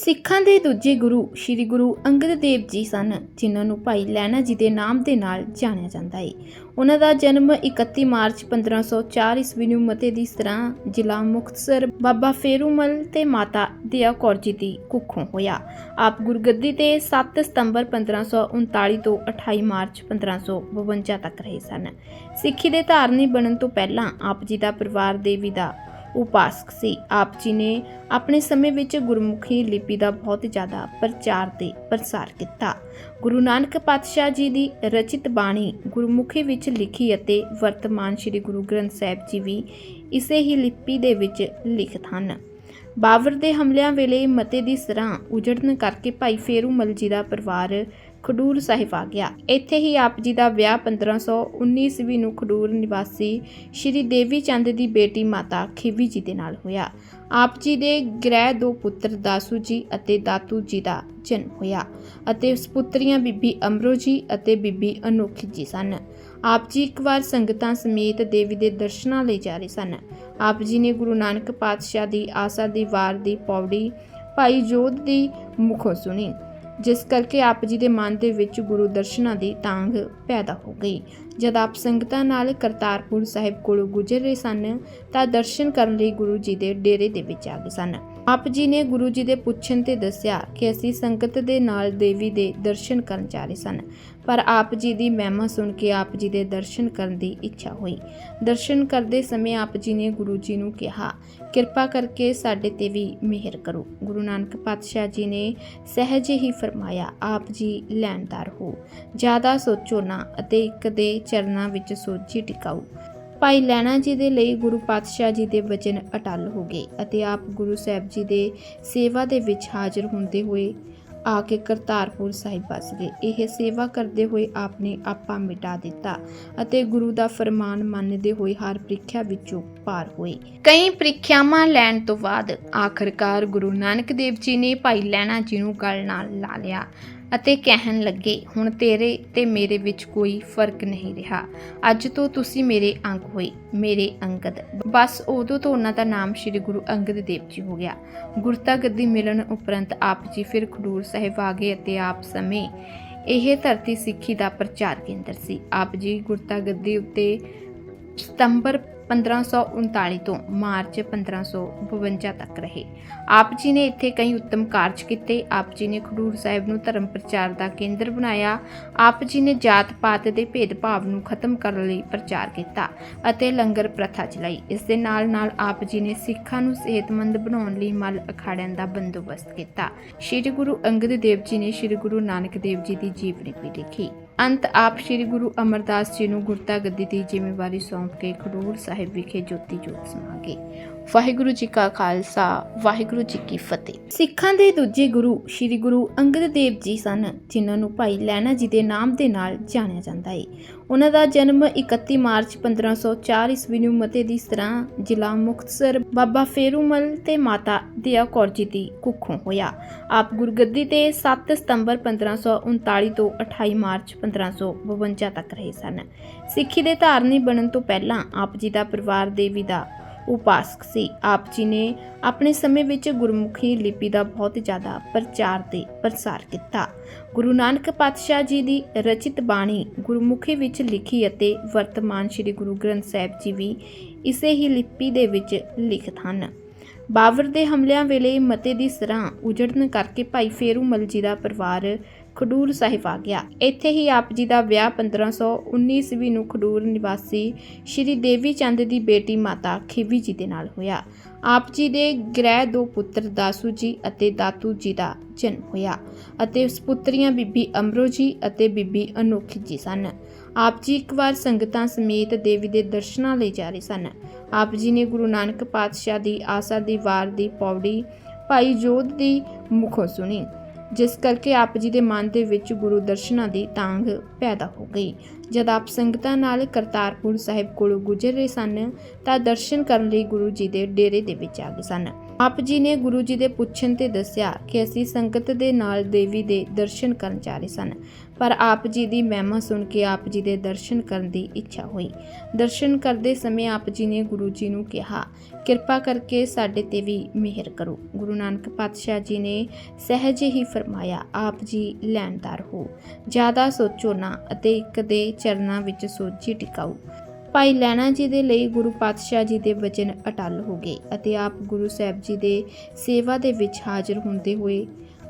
ਸਿੱਖਾਂ ਦੇ ਦੂਜੇ ਗੁਰੂ ਸ੍ਰੀ ਗੁਰੂ ਅੰਗਦ ਦੇਵ ਜੀ ਸਨ, ਜਿਨ੍ਹਾਂ ਨੂੰ ਭਾਈ ਲਹਿਣਾ ਜੀ ਦੇ ਨਾਮ ਦੇ ਨਾਲ ਜਾਣਿਆ ਜਾਂਦਾ ਹੈ ਉਹਨਾਂ ਦਾ ਜਨਮ 31 ਮਾਰਚ 1504 ਈਸਵੀ ਨੂੰ ਮਤੇ ਦੀ ਸਰਾਂ ਜ਼ਿਲ੍ਹਾ ਮੁਕਤਸਰ, ਬਾਬਾ ਫੇਰੂਮਲ ਤੇ ਮਾਤਾ ਦਿਆ ਕੌਰ ਜੀ ਦੀ ਕੁੱਖੋਂ ਹੋਇਆ। ਆਪ ਗੁਰਗੱਦੀ ਤੇ 7 ਸਤੰਬਰ 1539 ਤੋਂ 28 ਮਾਰਚ 1552 ਤੱਕ ਰਹੇ ਸਨ। ਸਿੱਖੀ ਦੇ ਧਾਰਨੀ ਬਣਨ ਤੋਂ ਪਹਿਲਾਂ ਆਪ ਜੀ ਦਾ ਪਰਿਵਾਰ ਦੇਵੀ ਦਾ ਉਪਾਸਕ ਸੀ। ਆਪ ਜੀ ਨੇ ਆਪਣੇ ਸਮੇਂ ਵਿੱਚ ਗੁਰਮੁਖੀ ਲਿਪੀ ਦਾ ਬਹੁਤ ਜ਼ਿਆਦਾ ਪ੍ਰਚਾਰ ਤੇ ਪ੍ਰਸਾਰ ਕੀਤਾ। ਗੁਰੂ ਨਾਨਕ ਪਾਤਸ਼ਾਹ ਜੀ ਦੀ ਰਚਿਤ ਬਾਣੀ ਗੁਰਮੁਖੀ ਵਿੱਚ ਲਿਖੀ ਅਤੇ ਵਰਤਮਾਨ ਸ੍ਰੀ ਗੁਰੂ ਗ੍ਰੰਥ ਸਾਹਿਬ ਜੀ ਵੀ ਇਸੇ ਹੀ ਲਿਪੀ ਦੇ ਵਿੱਚ ਲਿਖਤ ਹਨ। ਬਾਬਰ ਦੇ ਹਮਲਿਆਂ ਵੇਲੇ ਮਤੇ ਦੀ ਸਰਾਂ ਉਜੜਨ ਕਰਕੇ ਭਾਈ ਫੇਰੂਮਲ ਜੀ ਦਾ ਪਰਿਵਾਰ ਖਡੂਰ ਸਾਹਿਬ ਆ ਗਿਆ। ਇੱਥੇ ਹੀ ਆਪ ਜੀ ਦਾ ਵਿਆਹ 1519 ਈਸਵੀ ਨੂੰ ਖਡੂਰ ਨਿਵਾਸੀ ਸ਼੍ਰੀ ਦੇਵੀ ਚੰਦ ਦੀ ਬੇਟੀ ਮਾਤਾ ਖੀਵੀ ਜੀ ਦੇ ਨਾਲ ਹੋਇਆ। ਆਪ ਜੀ ਦੇ ਗ੍ਰਹਿ ਦੋ ਪੁੱਤਰ ਦਾਸੂ ਜੀ ਅਤੇ ਦਾਤੂ ਜੀ ਦਾ ਜਨਮ ਹੋਇਆ ਅਤੇ ਉਸ ਬੀਬੀ ਅਮਰੋ ਜੀ ਅਤੇ ਬੀਬੀ ਅਨੋਖੀ ਜੀ ਸਨ। ਆਪ ਜੀ ਇੱਕ ਵਾਰ ਸੰਗਤਾਂ ਸਮੇਤ ਦੇਵੀ ਦੇ ਦਰਸ਼ਨਾਂ ਲਈ ਜਾ ਰਹੇ ਸਨ। ਆਪ ਜੀ ਨੇ ਗੁਰੂ ਨਾਨਕ ਪਾਤਸ਼ਾਹ ਦੀ ਆਸਾ ਦੀ ਵਾਰ ਦੀ ਪੌੜੀ ਭਾਈ ਜੋਧ ਦੀ ਮੁਖੋਂ ਸੁਣੀ। ਜਿਸ ਕਰਕੇ ਆਪ ਜੀ ਦੇ ਮਨ ਦੇ ਵਿੱਚ ਗੁਰੂ ਦਰਸ਼ਨਾਂ ਦੀ ਤਾਂਘ ਪੈਦਾ ਹੋ ਗਈ। ਜਦ ਆਪ ਸੰਗਤਾਂ ਨਾਲ ਕਰਤਾਰਪੁਰ ਸਾਹਿਬ ਕੋਲੋਂ ਗੁਜ਼ਰ ਰਹੇ ਸਨ, ਤਾਂ ਦਰਸ਼ਨ ਕਰਨ ਲਈ ਗੁਰੂ ਜੀ ਦੇ ਡੇਰੇ ਦੇ ਵਿੱਚ ਆ ਗਏ ਸਨ। ਆਪ ਜੀ ਨੇ ਗੁਰੂ ਜੀ ਦੇ ਪੁੱਛਣ ਤੇ ਦੱਸਿਆ ਕਿ ਅਸੀਂ ਸੰਗਤ ਦੇ ਨਾਲ ਦੇਵੀ ਦੇ ਦਰਸ਼ਨ ਕਰਨ ਜਾ ਰਹੇ ਸਨ, ਪਰ ਆਪ ਜੀ ਦੀ ਮਹਿਮਾ ਸੁਣ ਕੇ ਆਪ ਜੀ ਦੇ ਦਰਸ਼ਨ ਕਰਨ ਦੀ ਇੱਛਾ ਹੋਈ। ਦਰਸ਼ਨ ਕਰਦੇ ਸਮੇਂ ਆਪ ਜੀ ਨੇ ਗੁਰੂ ਜੀ ਨੂੰ ਕਿਹਾ, ਕਿਰਪਾ ਕਰਕੇ ਸਾਡੇ ਤੇ ਵੀ ਮਿਹਰ ਕਰੋ। ਗੁਰੂ ਨਾਨਕ ਪਾਤਸ਼ਾਹ ਜੀ ਨੇ ਸਹਿਜ ਹੀ ਫਰਮਾਇਆ, ਆਪ ਜੀ ਲੈਣਦਾਰ ਹੋ, ਜ਼ਿਆਦਾ ਸੋਚੋ ਨਾ ਅਤੇ ਇੱਕ ਦੇ ਚਰਨਾਂ ਵਿੱਚ ਸੋਝੀ ਟਿਕਾਓ। ਭਾਈ ਲੈਣਾ ਜੀ ਦੇ ਲਈ ਗੁਰੂ ਪਾਤਸ਼ਾਹ ਜੀ ਦੇ ਵਚਨ ਅਟਲ ਹੋ ਗਏ ਅਤੇ ਆਪ ਗੁਰੂ ਸਾਹਿਬ ਜੀ ਦੇ ਸੇਵਾ ਦੇ ਵਿੱਚ ਹਾਜ਼ਰ ਹੁੰਦੇ ਹੋਏ ਆ ਕੇ ਕਰਤਾਰਪੁਰ ਸਾਹਿਬ ਬਸ ਗਏ। ਇਹ ਸੇਵਾ ਕਰਦੇ ਹੋਏ ਆਪ ਨੇ ਆਪਾ ਮਿਟਾ ਦਿੱਤਾ ਅਤੇ ਗੁਰੂ ਦਾ ਫਰਮਾਨ ਮੰਨਦੇ ਹੋਏ ਹਰ ਪ੍ਰੀਖਿਆ ਵਿੱਚੋਂ ਪਾਰ ਹੋਏ। ਕਈ ਪ੍ਰੀਖਿਆਵਾਂ ਲੈਣ ਤੋਂ ਬਾਅਦ ਆਖਰਕਾਰ ਗੁਰੂ ਨਾਨਕ ਦੇਵ ਜੀ ਨੇ ਭਾਈ ਲੈਣਾ ਜੀ ਨੂੰ ਗਲ ਨਾਲ ਲਾ ਲਿਆ। ਅਤੇ ਕਹਿਣ ਲੱਗੇ, ਹੁਣ ਤੇਰੇ ਤੇ ਮੇਰੇ ਵਿੱਚ ਕੋਈ ਫ਼ਰਕ ਨਹੀਂ ਰਿਹਾ। ਅੱਜ ਤੋਂ ਤੁਸੀਂ ਮੇਰੇ ਅੰਗ ਹੋਏ, ਮੇਰੇ ਅੰਗਦ। ਬਸ ਉਦੋਂ ਤੋਂ ਉਹਨਾਂ ਦਾ ਨਾਮ ਸ੍ਰੀ ਗੁਰੂ ਅੰਗਦ ਦੇਵ ਜੀ ਹੋ ਗਿਆ। ਗੁਰਤਾ ਗੱਦੀ ਮਿਲਣ ਉਪਰੰਤ ਆਪ ਜੀ ਫਿਰ ਖਡੂਰ ਸਾਹਿਬ ਆ ਗਏ ਅਤੇ ਆਪ ਸਮੇਂ ਇਹ ਧਰਤੀ ਸਿੱਖੀ ਦਾ ਪ੍ਰਚਾਰ ਕੇਂਦਰ ਸੀ। ਆਪ ਜੀ ਗੁਰਤਾ ਗੱਦੀ ਉੱਤੇ ਸਤੰਬਰ 1539 ਤੋਂ ਮਾਰਚ 1552 ਤੱਕ ਰਹੇ। ਆਪ ਜੀ ਨੇ ਇੱਥੇ ਕਈ ਉੱਤਮ ਕਾਰਜ ਕੀਤੇ। ਆਪ ਜੀ ਨੇ ਖਡੂਰ ਸਾਹਿਬ ਨੂੰ ਧਰਮ ਪ੍ਰਚਾਰ ਦਾ ਕੇਂਦਰ ਬਣਾਇਆ। ਆਪ ਜੀ ਨੇ ਜਾਤ ਪਾਤ ਦੇ ਭੇਦਭਾਵ ਨੂੰ ਖਤਮ ਕਰਨ ਲਈ ਪ੍ਰਚਾਰ ਕੀਤਾ ਅਤੇ ਲੰਗਰ ਪ੍ਰਥਾ ਚਲਾਈ। ਇਸ ਦੇ ਨਾਲ ਨਾਲ ਆਪ ਜੀ ਨੇ ਸਿੱਖਾਂ ਨੂੰ ਸਿਹਤਮੰਦ ਬਣਾਉਣ ਲਈ ਮਲ ਅਖਾੜਿਆਂ ਦਾ ਬੰਦੋਬਸਤ ਕੀਤਾ। ਸ੍ਰੀ ਗੁਰੂ ਅੰਗਦ ਦੇਵ ਜੀ ਨੇ ਸ੍ਰੀ ਗੁਰੂ ਨਾਨਕ ਦੇਵ ਜੀ ਦੀ ਜੀਵਨੀ ਵੀ ਲਿਖੀ ਅੰਤ ਆਪ ਸ੍ਰੀ ਗੁਰੂ ਅਮਰਦਾਸ ਜੀ ਨੂੰ ਗੁਰਤਾ ਗੱਦੀ ਦੀ ਜ਼ਿੰਮੇਵਾਰੀ ਸੌਂਪ ਕੇ ਖਡੂਰ ਸਾਹਿਬ ਵਿਖੇ ਜੋਤੀ ਜੋਤ ਸਮਾ ਗਏ ਵਾਹਿਗੁਰੂ ਜੀ ਕਾ ਖਾਲਸਾ, ਵਾਹਿਗੁਰੂ ਜੀ ਕੀ ਫਤਿਹ। ਸਿੱਖਾਂ ਦੇ ਦੂਜੇ ਗੁਰੂ ਸ੍ਰੀ ਗੁਰੂ ਅੰਗਦ ਦੇਵ ਜੀ ਸਨ, ਜਿਨ੍ਹਾਂ ਨੂੰ ਭਾਈ ਲਹਿਣਾ ਜੀ ਦੇ ਨਾਮ ਦੇ ਨਾਲ ਜਾਣਿਆ ਜਾਂਦਾ ਹੈ ਉਹਨਾਂ ਦਾ ਜਨਮ 31 ਮਾਰਚ 1504 ਈਸਵੀ ਨੂੰ ਮਤੇ ਦੀ ਸਰਾਂ ਜ਼ਿਲ੍ਹਾ ਮੁਕਤਸਰ, ਬਾਬਾ ਫੇਰੂਮਲ ਤੇ ਮਾਤਾ ਦਿਆ ਕੌਰ ਜੀ ਦੀ ਕੁੱਖੋਂ ਹੋਇਆ। ਆਪ ਗੁਰਗੱਦੀ ਤੇ 7 ਸਤੰਬਰ 1539 ਤੋਂ 28 ਮਾਰਚ 1552 ਤੱਕ ਰਹੇ ਸਨ। ਸਿੱਖੀ ਦੇ ਧਾਰਨੀ ਬਣਨ ਤੋਂ ਪਹਿਲਾਂ ਆਪ ਜੀ ਦਾ ਪਰਿਵਾਰ ਦੇਵੀ ਦਾ ਉਪਾਸਕ ਸੀ। ਆਪ ਜੀ ਨੇ ਆਪਣੇ ਸਮੇਂ ਵਿੱਚ ਗੁਰਮੁਖੀ ਲਿਪੀ ਦਾ ਬਹੁਤ ਜ਼ਿਆਦਾ ਪ੍ਰਚਾਰ ਤੇ ਪ੍ਰਸਾਰ ਕੀਤਾ। ਗੁਰੂ ਨਾਨਕ ਪਾਤਸ਼ਾਹ ਜੀ ਦੀ ਰਚਿਤ ਬਾਣੀ ਗੁਰਮੁਖੀ ਵਿੱਚ ਲਿਖੀ ਅਤੇ ਵਰਤਮਾਨ ਸ੍ਰੀ ਗੁਰੂ ਗ੍ਰੰਥ ਸਾਹਿਬ ਜੀ ਵੀ ਇਸੇ ਹੀ ਲਿਪੀ ਦੇ ਵਿੱਚ ਲਿਖਤ ਹਨ। ਬਾਬਰ ਦੇ ਹਮਲਿਆਂ ਵੇਲੇ ਮਤੇ ਦੀ ਸਰਾਂ ਉਜੜਨ ਕਰਕੇ ਭਾਈ ਫੇਰੂਮਲ ਜੀ ਦਾ ਪਰਿਵਾਰ ਖਡੂਰ ਸਾਹਿਬ ਆ ਗਿਆ। ਇੱਥੇ ਹੀ ਆਪ ਜੀ ਦਾ ਵਿਆਹ 1519 ਈਸਵੀ ਨੂੰ ਖਡੂਰ ਨਿਵਾਸੀ ਸ਼੍ਰੀ ਦੇਵੀ ਚੰਦ ਦੀ ਬੇਟੀ ਮਾਤਾ ਖੀਵੀ ਜੀ ਦੇ ਨਾਲ ਹੋਇਆ। ਆਪ ਜੀ ਦੇ ਗ੍ਰਹਿ ਦੋ ਪੁੱਤਰ ਦਾਸੂ ਜੀ ਅਤੇ ਦਾਤੂ ਜੀ ਦਾ ਜਨਮ ਹੋਇਆ ਅਤੇ ਉਸ ਪੁੱਤਰੀਆਂ ਬੀਬੀ ਅਮਰੋ ਜੀ ਅਤੇ ਬੀਬੀ ਅਨੋਖੀ ਜੀ ਸਨ। ਆਪ ਜੀ ਇੱਕ ਵਾਰ ਸੰਗਤਾਂ ਸਮੇਤ ਦੇਵੀ ਦੇ ਦਰਸ਼ਨਾਂ ਲਈ ਜਾ ਰਹੇ ਸਨ। ਆਪ ਜੀ ਨੇ ਗੁਰੂ ਨਾਨਕ ਪਾਤਸ਼ਾਹ ਦੀ ਆਸਾ ਦੀ ਵਾਰ ਦੀ ਪੌੜੀ ਭਾਈ ਜੋਧ ਦੀ ਮੁਖੋਂ ਸੁਣੀ। ਜਿਸ ਕਰਕੇ ਆਪ ਜੀ ਦੇ ਮਨ ਦੇ ਵਿੱਚ ਗੁਰੂ ਦਰਸ਼ਨਾਂ ਦੀ ਤਾਂਗ ਪੈਦਾ ਹੋ ਗਈ। ਜਦ ਆਪ ਸੰਗਤਾਂ ਨਾਲ ਕਰਤਾਰਪੁਰ ਸਾਹਿਬ ਕੋਲੋਂ ਗੁਜ਼ਰ ਰਹੇ ਸਨ, ਤਾਂ ਦਰਸ਼ਨ ਕਰਨ ਲਈ ਗੁਰੂ ਜੀ ਦੇ ਡੇਰੇ ਦੇ ਵਿੱਚ ਆ ਗਏ ਸਨ। ਆਪ ਜੀ ਨੇ ਗੁਰੂ ਜੀ ਦੇ ਪੁੱਛਣ ਤੇ ਦੱਸਿਆ ਕਿ ਅਸੀਂ ਸੰਗਤ ਦੇ ਨਾਲ ਦੇਵੀ ਦੇ ਦਰਸ਼ਨ ਕਰਨ ਜਾ ਰਹੇ ਸਨ। ਪਰ ਆਪ ਜੀ ਦੀ ਮਹਿਮਾ ਸੁਣ ਕੇ ਆਪ ਜੀ ਦੇ ਦਰਸ਼ਨ ਕਰਨ ਦੀ ਇੱਛਾ ਹੋਈ। ਦਰਸ਼ਨ ਕਰਦੇ ਸਮੇਂ ਆਪ ਜੀ ਨੇ ਗੁਰੂ ਜੀ ਨੂੰ ਕਿਹਾ, ਕਿਰਪਾ ਕਰਕੇ ਸਾਡੇ ਤੇ ਵੀ ਮਿਹਰ ਕਰੋ। ਗੁਰੂ ਨਾਨਕ ਪਾਤਸ਼ਾਹ ਜੀ ਨੇ ਸਹਿਜ ਹੀ ਫਰਮਾਇਆ, ਆਪ ਜੀ ਲੈਣਦਾਰ ਹੋ, ਜ਼ਿਆਦਾ ਸੋਚੋ ਨਾ ਅਤੇ ਇੱਕ ਦੇ ਚਰਨਾਂ ਵਿੱਚ ਸੋਝੀ ਟਿਕਾਓ। ਭਾਈ ਲੈਣਾ ਜੀ ਦੇ ਲਈ ਗੁਰੂ ਪਾਤਸ਼ਾਹ ਜੀ ਦੇ ਵਚਨ ਅਟਲ ਹੋ ਗਏ ਅਤੇ ਆਪ ਗੁਰੂ ਸਾਹਿਬ ਜੀ ਦੇ ਸੇਵਾ ਦੇ ਵਿੱਚ ਹਾਜ਼ਰ ਹੁੰਦੇ ਹੋਏ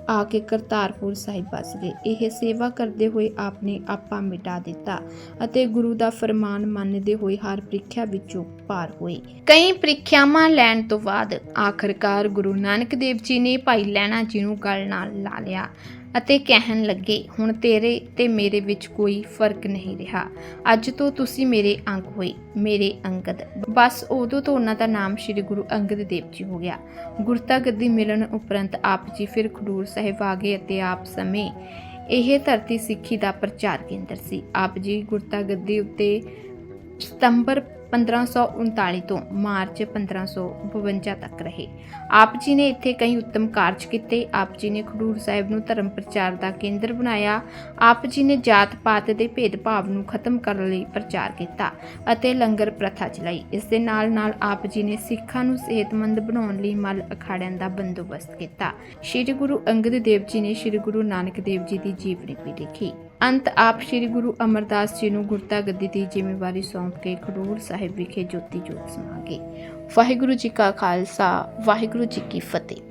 ਆ ਕੇ ਕਰਤਾਰਪੁਰ ਸਾਹਿਬ ਬਸ ਗਏ। ਇਹ ਸੇਵਾ ਕਰਦੇ ਹੋਏ ਆਪ ਨੇ ਆਪਾ ਮਿਟਾ ਦਿੱਤਾ ਅਤੇ ਗੁਰੂ ਦਾ ਫਰਮਾਨ ਮੰਨਦੇ ਹੋਏ ਹਰ ਪ੍ਰੀਖਿਆ ਵਿੱਚੋਂ ਪਾਰ ਹੋਏ। ਕਈ ਪ੍ਰੀਖਿਆਵਾਂ ਲੈਣ ਤੋਂ ਬਾਅਦ ਆਖਰਕਾਰ ਗੁਰੂ ਨਾਨਕ ਦੇਵ ਜੀ ਨੇ ਭਾਈ ਲੈਣਾ ਜੀ ਨੂੰ ਗਲ ਨਾਲ ਲਾ ਲਿਆ। ਅਤੇ ਕਹਿਣ ਲੱਗੇ, ਹੁਣ ਤੇਰੇ ਤੇ ਮੇਰੇ ਵਿੱਚ ਕੋਈ ਫ਼ਰਕ ਨਹੀਂ ਰਿਹਾ। ਅੱਜ ਤੋਂ ਤੁਸੀਂ ਮੇਰੇ ਅੰਗ ਹੋਏ, ਮੇਰੇ ਅੰਗਦ। ਬਸ ਉਦੋਂ ਤੋਂ ਉਹਨਾਂ ਦਾ ਨਾਮ ਸ੍ਰੀ ਗੁਰੂ ਅੰਗਦ ਦੇਵ ਜੀ ਹੋ ਗਿਆ। ਗੁਰਤਾ ਗੱਦੀ ਮਿਲਣ ਉਪਰੰਤ ਆਪ ਜੀ ਫਿਰ ਖਡੂਰ ਸਾਹਿਬ ਆ ਗਏ ਅਤੇ ਆਪ ਸਮੇਂ ਇਹ ਧਰਤੀ ਸਿੱਖੀ ਦਾ ਪ੍ਰਚਾਰ ਕੇਂਦਰ ਸੀ। ਆਪ ਜੀ ਗੁਰਤਾ ਗੱਦੀ ਉੱਤੇ ਸਤੰਬਰ 1539 ਤੋਂ ਮਾਰਚ 1552 ਤੱਕ ਰਹੇ। ਆਪ ਜੀ ਨੇ ਇੱਥੇ ਕਈ ਉੱਤਮ ਕਾਰਜ ਕੀਤੇ। ਆਪ ਜੀ ਨੇ ਖਡੂਰ ਸਾਹਿਬ ਨੂੰ ਧਰਮ ਪ੍ਰਚਾਰ ਦਾ ਕੇਂਦਰ ਬਣਾਇਆ। ਆਪ ਜੀ ਨੇ ਜਾਤ ਪਾਤ ਦੇ ਭੇਦਭਾਵ ਨੂੰ ਖਤਮ ਕਰਨ ਲਈ ਪ੍ਰਚਾਰ ਕੀਤਾ ਅਤੇ ਲੰਗਰ ਪ੍ਰਥਾ ਚਲਾਈ। ਇਸ ਦੇ ਨਾਲ ਨਾਲ ਆਪ ਜੀ ਨੇ ਸਿੱਖਾਂ ਨੂੰ ਸਿਹਤਮੰਦ ਬਣਾਉਣ ਲਈ ਮਲ ਅਖਾੜਿਆਂ ਦਾ ਬੰਦੋਬਸਤ ਕੀਤਾ। ਸ੍ਰੀ ਗੁਰੂ ਅੰਗਦ ਦੇਵ ਜੀ ਨੇ ਸ੍ਰੀ ਗੁਰੂ ਨਾਨਕ ਦੇਵ ਜੀ ਦੀ ਜੀਵਨੀ ਵੀ ਲਿਖੀ ਅੰਤ ਆਪ ਸ੍ਰੀ ਗੁਰੂ ਅਮਰਦਾਸ ਜੀ ਨੂੰ ਗੁਰਤਾ ਗੱਦੀ ਦੀ ਜ਼ਿੰਮੇਵਾਰੀ ਸੌਂਪ ਕੇ ਖਡੂਰ ਸਾਹਿਬ ਵਿਖੇ ਜੋਤੀ ਜੋਤ ਸਮਾ ਗਏ ਵਾਹਿਗੁਰੂ ਜੀ ਕਾ ਖਾਲਸਾ, ਵਾਹਿਗੁਰੂ ਜੀ ਕੀ ਫਤਿਹ।